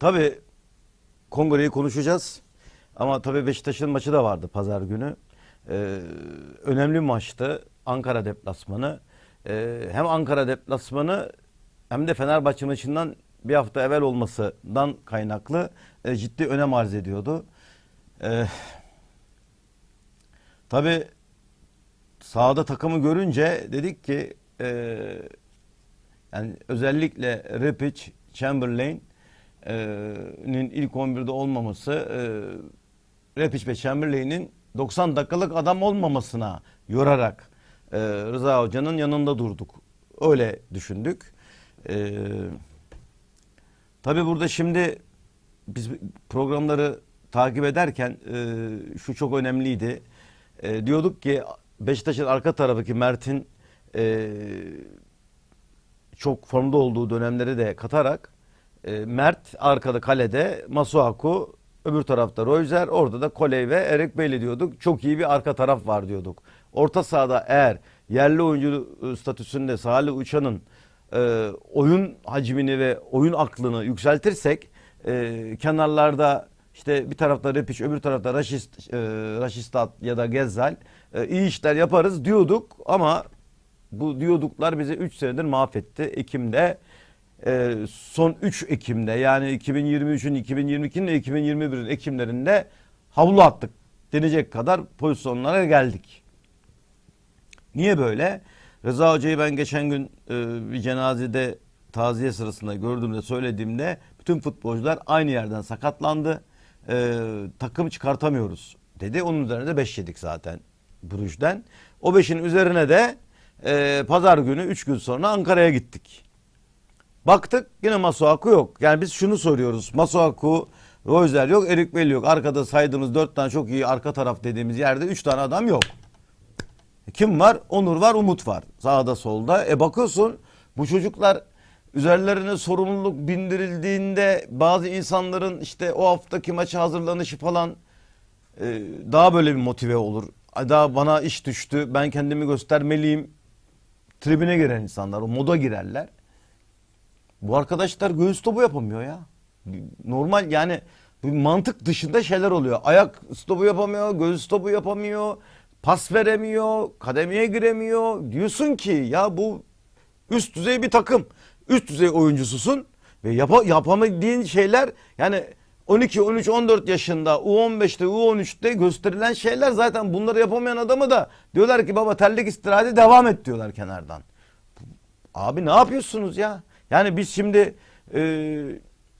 Tabii Kongre'yi konuşacağız. Ama tabii Beşiktaş'ın maçı da vardı pazar günü. Ee, önemli maçtı. Ankara deplasmanı. Ee, hem Ankara deplasmanı hem de Fenerbahçe maçından bir hafta evvel olmasından kaynaklı e, ciddi önem arz ediyordu. Ee, tabii sahada takımı görünce dedik ki e, yani özellikle Repic, Chamberlain nin ilk 11'de olmaması e, Repic ve Chamberlain'in 90 dakikalık adam olmamasına yorarak Rıza Hoca'nın yanında durduk. Öyle düşündük. Tabii burada şimdi biz programları takip ederken şu çok önemliydi. Diyorduk ki Beşiktaş'ın arka tarafı Mert'in çok formda olduğu dönemleri de katarak e, Mert arkada kalede Masuaku öbür tarafta Royzer orada da Koley ve Erek Beyli diyorduk. Çok iyi bir arka taraf var diyorduk. Orta sahada eğer yerli oyuncu e, statüsünde Salih Uçan'ın e, oyun hacmini ve oyun aklını yükseltirsek e, kenarlarda işte bir tarafta Repic öbür tarafta Raşist, e, Raşistat ya da Gezzal e, iyi işler yaparız diyorduk ama bu diyorduklar bizi 3 senedir mahvetti. Ekim'de e, son 3 Ekim'de yani 2023'ün 2022'nin ve 2021'in Ekimlerinde havlu attık denecek kadar pozisyonlara geldik. Niye böyle? Rıza Hoca'yı ben geçen gün e, bir cenazede taziye sırasında gördüğümde söylediğimde bütün futbolcular aynı yerden sakatlandı. E, takım çıkartamıyoruz dedi. Onun üzerine de 5 yedik zaten Brüj'den. O 5'in üzerine de e, pazar günü 3 gün sonra Ankara'ya gittik. Baktık yine Masuaku yok. Yani biz şunu soruyoruz. Masuaku, Royzer yok, Erik Belli yok. Arkada saydığımız 4 tane çok iyi arka taraf dediğimiz yerde 3 tane adam yok. Kim var? Onur var, Umut var. Sağda solda. E bakıyorsun bu çocuklar üzerlerine sorumluluk bindirildiğinde bazı insanların işte o haftaki maça hazırlanışı falan e, daha böyle bir motive olur. Daha bana iş düştü. Ben kendimi göstermeliyim. Tribüne giren insanlar, o moda girerler. Bu arkadaşlar göğüs topu yapamıyor ya. Normal yani mantık dışında şeyler oluyor. Ayak stopu yapamıyor, göğüs topu yapamıyor, pas veremiyor, kademeye giremiyor. Diyorsun ki ya bu üst düzey bir takım. Üst düzey oyuncususun ve yapa, yapamadığın şeyler yani 12, 13, 14 yaşında U15'te, U13'te gösterilen şeyler zaten bunları yapamayan adamı da diyorlar ki baba terlik istirahati devam et diyorlar kenardan. Abi ne yapıyorsunuz ya? Yani biz şimdi e,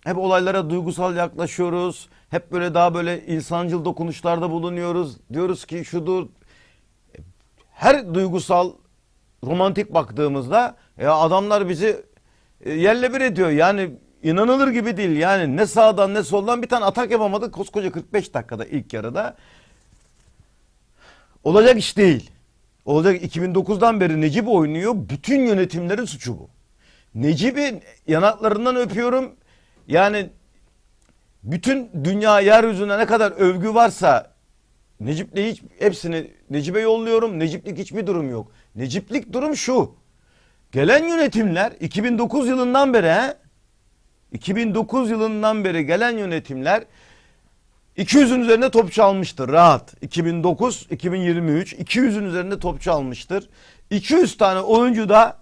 hep olaylara duygusal yaklaşıyoruz. Hep böyle daha böyle insancıl dokunuşlarda bulunuyoruz. Diyoruz ki şudur. Her duygusal romantik baktığımızda ya adamlar bizi e, yerle bir ediyor. Yani inanılır gibi değil. Yani ne sağdan ne soldan bir tane atak yapamadık koskoca 45 dakikada ilk yarıda. Olacak iş değil. Olacak 2009'dan beri Necip oynuyor. Bütün yönetimlerin suçu bu. Necip'i yanaklarından öpüyorum. Yani bütün dünya yeryüzünde ne kadar övgü varsa Necip'le hiç hepsini Necip'e yolluyorum. Necip'lik hiçbir durum yok. Necip'lik durum şu. Gelen yönetimler 2009 yılından beri he, 2009 yılından beri gelen yönetimler 200'ün üzerinde topçu almıştır rahat. 2009, 2023 200'ün üzerinde topçu almıştır. 200 tane oyuncu da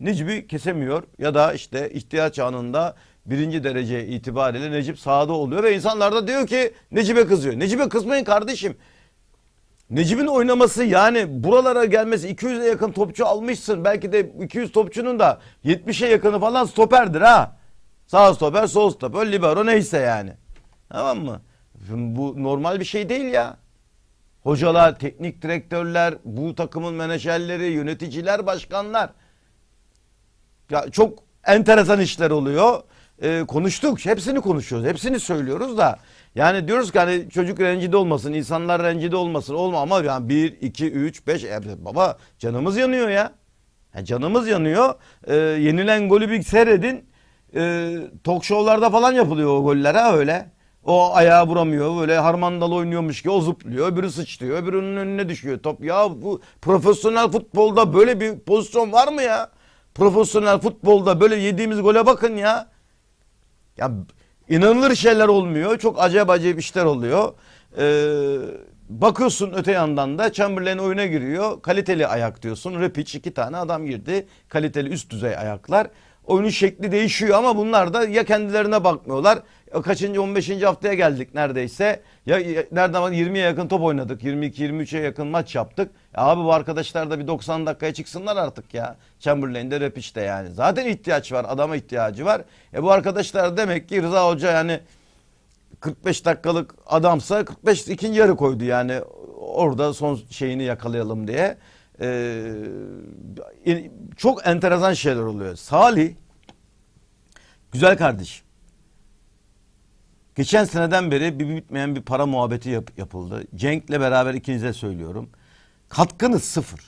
Necip'i kesemiyor ya da işte ihtiyaç anında birinci derece itibariyle Necip sahada oluyor ve insanlar da diyor ki Necip'e kızıyor. Necip'e kızmayın kardeşim. Necip'in oynaması yani buralara gelmesi 200'e yakın topçu almışsın. Belki de 200 topçunun da 70'e yakını falan stoperdir ha. Sağ stoper, sol stoper, libero neyse yani. Tamam mı? Bu normal bir şey değil ya. Hocalar, teknik direktörler, bu takımın menajerleri, yöneticiler, başkanlar. Ya çok enteresan işler oluyor. Ee, konuştuk. Hepsini konuşuyoruz. Hepsini söylüyoruz da. Yani diyoruz ki hani çocuk rencide olmasın, insanlar rencide olmasın. Olma ama yani 1, 2, 3, 5. E, baba canımız yanıyor ya. ya canımız yanıyor. Ee, yenilen golü bir seyredin. Ee, talk show'larda falan yapılıyor o goller ha öyle. O ayağı vuramıyor böyle harmandal oynuyormuş ki o zıplıyor öbürü sıçrıyor öbürünün önüne düşüyor top. Ya bu profesyonel futbolda böyle bir pozisyon var mı ya? Profesyonel futbolda böyle yediğimiz gole bakın ya. Ya inanılır şeyler olmuyor. Çok acayip acayip işler oluyor. Ee, bakıyorsun öte yandan da Chamberlain oyuna giriyor. Kaliteli ayak diyorsun. Repic iki tane adam girdi. Kaliteli üst düzey ayaklar. Oyunun şekli değişiyor ama bunlar da ya kendilerine bakmıyorlar. Ya Kaçıncı 15. haftaya geldik neredeyse. Ya, ya nereden bak 20'ye yakın top oynadık. 22-23'e yakın maç yaptık. Ya abi bu arkadaşlar da bir 90 dakikaya çıksınlar artık ya. Chamberlain'de Repic'te yani. Zaten ihtiyaç var. Adama ihtiyacı var. E bu arkadaşlar demek ki Rıza Hoca yani 45 dakikalık adamsa 45 ikinci yarı koydu yani orada son şeyini yakalayalım diye. Ee, çok enteresan şeyler oluyor. Salih güzel kardeşim. Geçen seneden beri bir bitmeyen bir para muhabbeti yap- yapıldı. Cenk'le beraber ikinize söylüyorum. Katkınız sıfır.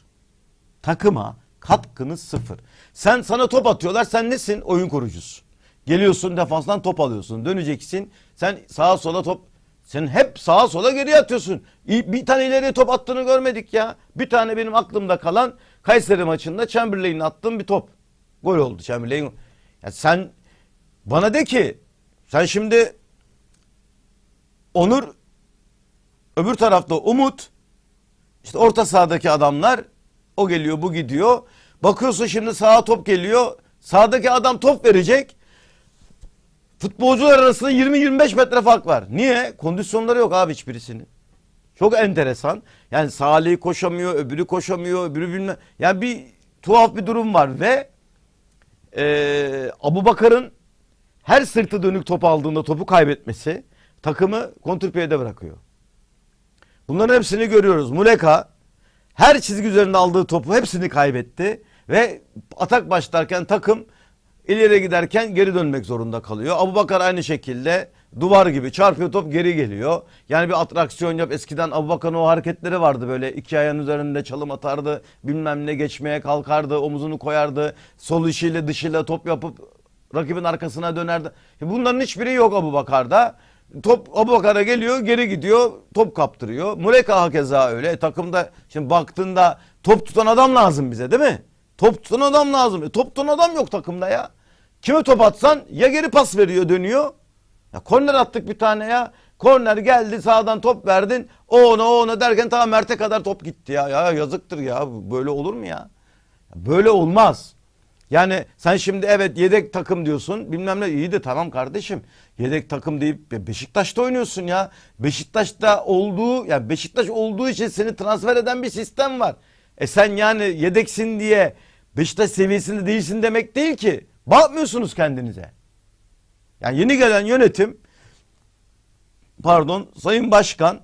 Takıma katkınız sıfır. Sen sana top atıyorlar. Sen nesin? Oyun kurucusun. Geliyorsun defanstan top alıyorsun. Döneceksin. Sen sağa sola top sen hep sağa sola geriye atıyorsun. Bir tane ileriye top attığını görmedik ya. Bir tane benim aklımda kalan Kayseri maçında Chamberlain'in attığım bir top. Gol oldu Chamberlain. Ya sen bana de ki sen şimdi Onur öbür tarafta Umut işte orta sahadaki adamlar o geliyor bu gidiyor. Bakıyorsun şimdi sağa top geliyor. Sağdaki adam top verecek. Futbolcular arasında 20-25 metre fark var. Niye? Kondisyonları yok abi hiçbirisinin. Çok enteresan. Yani Salih koşamıyor, öbürü koşamıyor, öbürü bilmem. Yani bir tuhaf bir durum var ve eee Abu Bakar'ın her sırtı dönük top aldığında topu kaybetmesi takımı kontrpiyede bırakıyor. Bunların hepsini görüyoruz. Muleka her çizgi üzerinde aldığı topu hepsini kaybetti ve atak başlarken takım ileri giderken geri dönmek zorunda kalıyor. Abu Bakar aynı şekilde duvar gibi çarpıyor top geri geliyor. Yani bir atraksiyon yap. Eskiden Abu Bakar'ın o hareketleri vardı böyle iki ayağın üzerinde çalım atardı. Bilmem ne geçmeye kalkardı. Omuzunu koyardı. Sol işiyle dışıyla top yapıp rakibin arkasına dönerdi. Bunların hiçbiri yok Abu Bakar'da. Top Abu Bakar'a geliyor geri gidiyor top kaptırıyor. Muleka hakeza öyle. E, takımda şimdi baktığında top tutan adam lazım bize değil mi? Top tutan adam lazım. E, top tutan adam yok takımda ya. Kime top atsan ya geri pas veriyor dönüyor. Ya korner attık bir tane ya. Korner geldi sağdan top verdin. O ona o ona derken tamam Mert'e kadar top gitti ya. Ya yazıktır ya. Böyle olur mu ya? Böyle olmaz. Yani sen şimdi evet yedek takım diyorsun bilmem ne iyi de tamam kardeşim yedek takım deyip Be- Beşiktaş'ta oynuyorsun ya. Beşiktaş'ta olduğu yani Beşiktaş olduğu için seni transfer eden bir sistem var. E sen yani yedeksin diye Beşiktaş seviyesinde değilsin demek değil ki. Bakmıyorsunuz kendinize. Yani yeni gelen yönetim pardon Sayın Başkan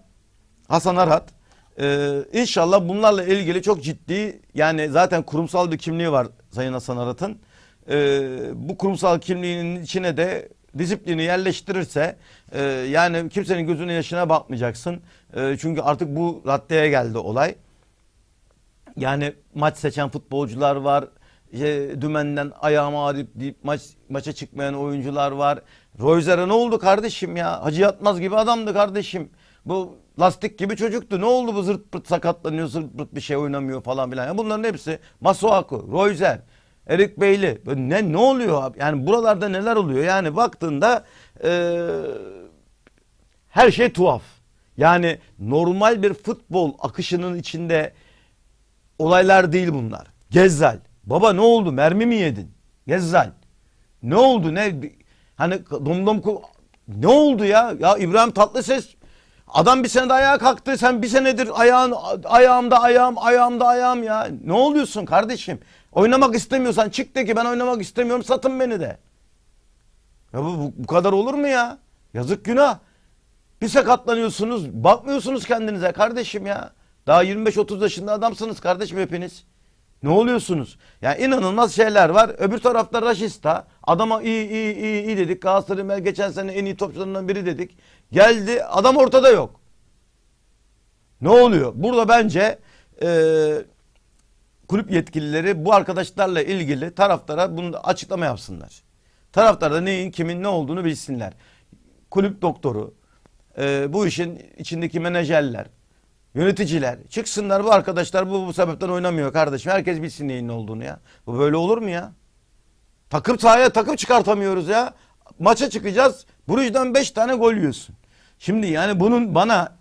Hasan Arat ee, inşallah bunlarla ilgili çok ciddi yani zaten kurumsal bir kimliği var Sayın Hasan Arat'ın. Ee, bu kurumsal kimliğinin içine de disiplini yerleştirirse e, yani kimsenin gözüne yaşına bakmayacaksın. E, çünkü artık bu raddeye geldi olay. Yani maç seçen futbolcular var. İşte dümenden ayağıma ağrıyıp deyip maç, maça çıkmayan oyuncular var. Royzer'e ne oldu kardeşim ya? Hacı Yatmaz gibi adamdı kardeşim. Bu lastik gibi çocuktu. Ne oldu bu zırt pırt sakatlanıyor, zırt pırt bir şey oynamıyor falan filan. Ya bunların hepsi Masuaku, Royzer, Erik Beyli. Ne ne oluyor abi? Yani buralarda neler oluyor? Yani baktığında eee her şey tuhaf. Yani normal bir futbol akışının içinde olaylar değil bunlar. Gezzal. Baba ne oldu? Mermi mi yedin? Gezzal. Ne oldu? Ne hani domdom ne oldu ya? Ya İbrahim Tatlıses adam bir sene ayağa kalktı. Sen bir senedir ayağın ayağımda ayağım ayağımda ayağım ya. Ne oluyorsun kardeşim? Oynamak istemiyorsan çık de ki ben oynamak istemiyorum satın beni de. Ya bu, bu kadar olur mu ya? Yazık günah. Bir sakatlanıyorsunuz, bakmıyorsunuz kendinize kardeşim ya. Daha 25-30 yaşında adamsınız kardeşim hepiniz. Ne oluyorsunuz? Yani inanılmaz şeyler var. Öbür tarafta Raşista. Adama iyi iyi iyi iyi dedik. Galatasaray'ın geçen sene en iyi topçularından biri dedik. Geldi adam ortada yok. Ne oluyor? Burada bence eee kulüp yetkilileri bu arkadaşlarla ilgili taraftara bunu açıklama yapsınlar. Taraftar da neyin kimin ne olduğunu bilsinler. Kulüp doktoru, e, bu işin içindeki menajerler, yöneticiler çıksınlar bu arkadaşlar bu, bu sebepten oynamıyor kardeşim. Herkes bilsin neyin ne olduğunu ya. Bu böyle olur mu ya? Takım sahaya takım çıkartamıyoruz ya. Maça çıkacağız. Brugge'den 5 tane gol yiyorsun. Şimdi yani bunun bana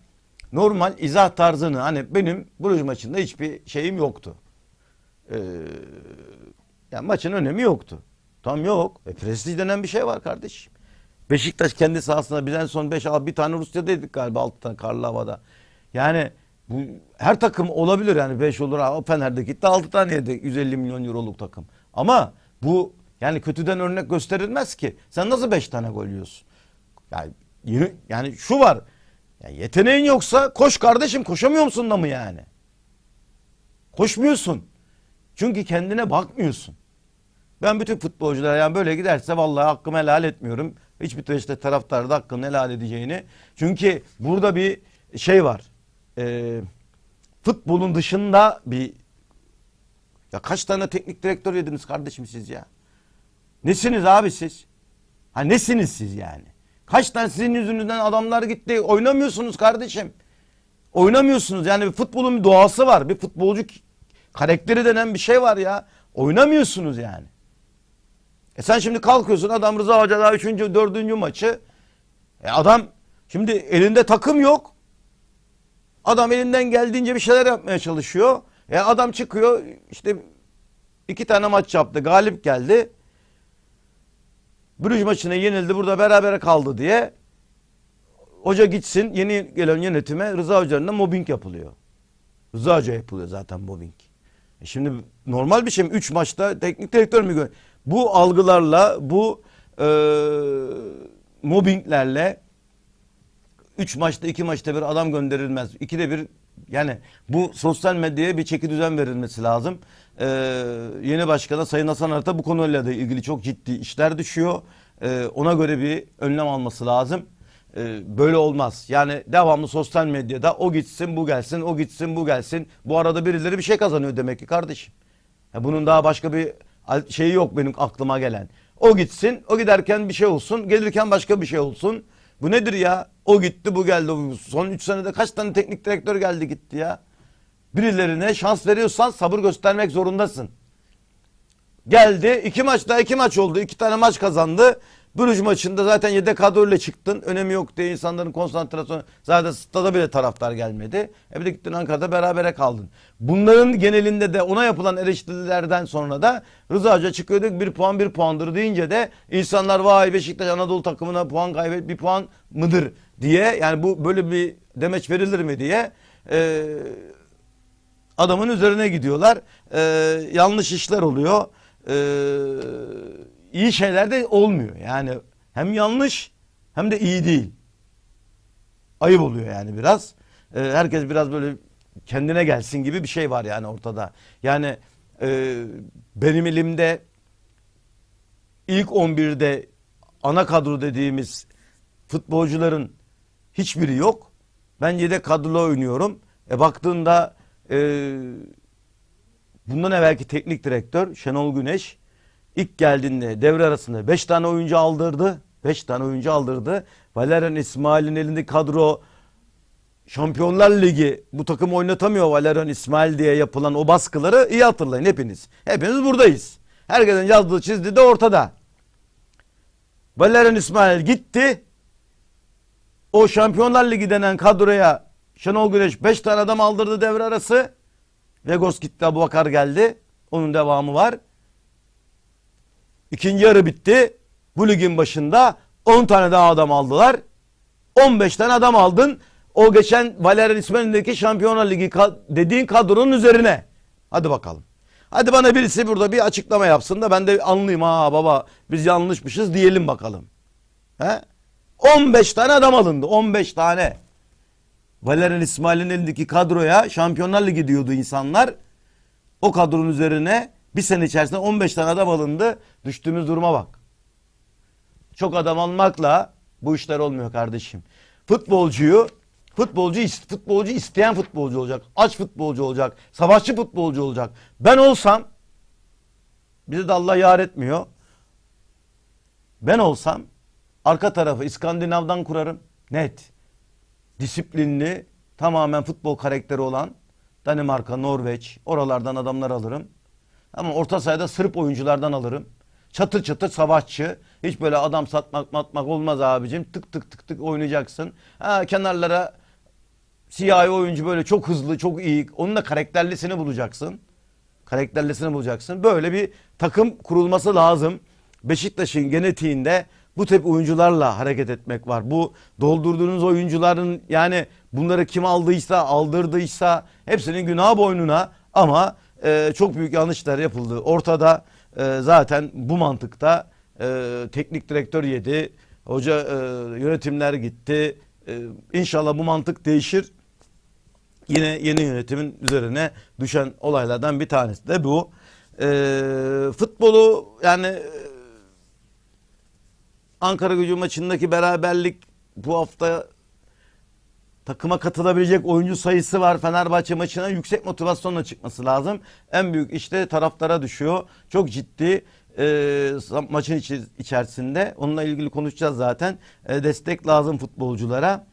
normal izah tarzını hani benim Bruges maçında hiçbir şeyim yoktu. Ee, yani maçın önemi yoktu. Tam yok. E, prestij denen bir şey var kardeşim. Beşiktaş kendi sahasında bizden son 5 al bir tane Rusya'daydık galiba 6 tane karlı havada. Yani bu her takım olabilir yani 5 olur. Ha, Fener'de gitti 6 tane yedi 150 milyon euroluk takım. Ama bu yani kötüden örnek gösterilmez ki. Sen nasıl 5 tane gol yiyorsun? Yani, yani şu var. Ya yeteneğin yoksa koş kardeşim koşamıyor musun da mı yani? Koşmuyorsun. Çünkü kendine bakmıyorsun. Ben bütün futbolculara yani böyle giderse vallahi hakkımı helal etmiyorum. Hiçbir işte taraftar da hakkını helal edeceğini. Çünkü burada bir şey var. Ee, futbolun dışında bir ya kaç tane teknik direktör yediniz kardeşim siz ya? Nesiniz abi siz? Ha nesiniz siz yani? Kaç tane sizin yüzünüzden adamlar gitti. Oynamıyorsunuz kardeşim. Oynamıyorsunuz. Yani bir futbolun bir doğası var. Bir futbolcu karakteri denen bir şey var ya. Oynamıyorsunuz yani. E sen şimdi kalkıyorsun adam Rıza Hoca daha üçüncü, dördüncü maçı. E adam şimdi elinde takım yok. Adam elinden geldiğince bir şeyler yapmaya çalışıyor. E adam çıkıyor işte iki tane maç yaptı. Galip geldi. Brüj maçına yenildi. Burada berabere kaldı diye. Hoca gitsin yeni gelen yönetime Rıza Hoca'nın mobbing yapılıyor. Rıza Hoca yapılıyor zaten mobbing. E şimdi normal bir şey mi? Üç maçta teknik direktör mü? Bu algılarla, bu e, mobbinglerle üç maçta iki maçta bir adam gönderilmez. İkide bir yani bu sosyal medyaya bir çeki düzen verilmesi lazım. Ee, yeni başkana Sayın Hasan Arat'a bu konuyla da ilgili çok ciddi işler düşüyor. Ee, ona göre bir önlem alması lazım. Ee, böyle olmaz. Yani devamlı sosyal medyada o gitsin bu gelsin, o gitsin bu gelsin. Bu arada birileri bir şey kazanıyor demek ki kardeşim. Ya bunun daha başka bir şeyi yok benim aklıma gelen. O gitsin, o giderken bir şey olsun, gelirken başka bir şey olsun. Bu nedir ya? O gitti, bu geldi. Son 3 senede kaç tane teknik direktör geldi gitti ya? Birilerine şans veriyorsan sabır göstermek zorundasın. Geldi, iki maçta iki maç oldu. iki tane maç kazandı. Bruges maçında zaten yedek kadroyla çıktın. Önemi yok diye insanların konsantrasyonu. Zaten stada bile taraftar gelmedi. E bir de gittin Ankara'da berabere kaldın. Bunların genelinde de ona yapılan eleştirilerden sonra da Rıza Hoca çıkıyordu bir puan bir puandır deyince de insanlar vay Beşiktaş Anadolu takımına puan kaybet bir puan mıdır diye yani bu böyle bir demeç verilir mi diye e, adamın üzerine gidiyorlar. E, yanlış işler oluyor. E, iyi şeyler de olmuyor. Yani hem yanlış hem de iyi değil. Ayıp oluyor yani biraz. E, herkes biraz böyle kendine gelsin gibi bir şey var yani ortada. Yani e, benim elimde ilk 11'de ana kadro dediğimiz futbolcuların hiçbiri yok. Ben yedek kadroda oynuyorum. E baktığında e, bundan evvelki teknik direktör Şenol Güneş ilk geldiğinde devre arasında 5 tane oyuncu aldırdı. 5 tane oyuncu aldırdı. Valerian İsmail'in elindeki kadro Şampiyonlar Ligi bu takım oynatamıyor Valerian İsmail diye yapılan o baskıları iyi hatırlayın hepiniz. Hepiniz buradayız. Herkesin yazdığı çizdiği de ortada. Valerian İsmail gitti. O Şampiyonlar Ligi denen kadroya Şenol Güneş 5 tane adam aldırdı devre arası. Vegos gitti Abubakar geldi. Onun devamı var. İkinci yarı bitti. Bu ligin başında 10 tane daha adam aldılar. 15 tane adam aldın. O geçen Valerian İsmail'indeki Şampiyonlar Ligi dediğin kadronun üzerine. Hadi bakalım. Hadi bana birisi burada bir açıklama yapsın da ben de anlayayım. Ha baba biz yanlışmışız diyelim bakalım. He? 15 tane adam alındı. 15 tane. Valerian İsmail'in elindeki kadroya Şampiyonlar Ligi diyordu insanlar. O kadronun üzerine bir sene içerisinde 15 tane adam alındı. Düştüğümüz duruma bak. Çok adam almakla bu işler olmuyor kardeşim. Futbolcuyu futbolcu futbolcu isteyen futbolcu olacak. Aç futbolcu olacak. Savaşçı futbolcu olacak. Ben olsam bizi de Allah yar etmiyor. Ben olsam arka tarafı İskandinav'dan kurarım. Net. Disiplinli, tamamen futbol karakteri olan Danimarka, Norveç oralardan adamlar alırım. Ama orta sahada Sırp oyunculardan alırım. Çatır çatır savaşçı. Hiç böyle adam satmak matmak olmaz abicim. Tık tık tık tık oynayacaksın. Ha, kenarlara siyahi oyuncu böyle çok hızlı, çok iyi. Onun da karakterlisini bulacaksın. Karakterlisini bulacaksın. Böyle bir takım kurulması lazım. Beşiktaş'ın genetiğinde bu tip oyuncularla hareket etmek var. Bu doldurduğunuz oyuncuların yani bunları kim aldıysa, aldırdıysa hepsinin günah boynuna ama e, çok büyük yanlışlar yapıldı. Ortada e, zaten bu mantıkta e, teknik direktör yedi. Hoca e, yönetimler gitti. E, inşallah bu mantık değişir. Yine yeni yönetimin üzerine düşen olaylardan bir tanesi de bu. Ee, futbolu yani e, Ankara gücü maçındaki beraberlik bu hafta takıma katılabilecek oyuncu sayısı var. Fenerbahçe maçına yüksek motivasyonla çıkması lazım. En büyük işte taraftara düşüyor. Çok ciddi e, maçın içi- içerisinde. Onunla ilgili konuşacağız zaten. E, destek lazım futbolculara.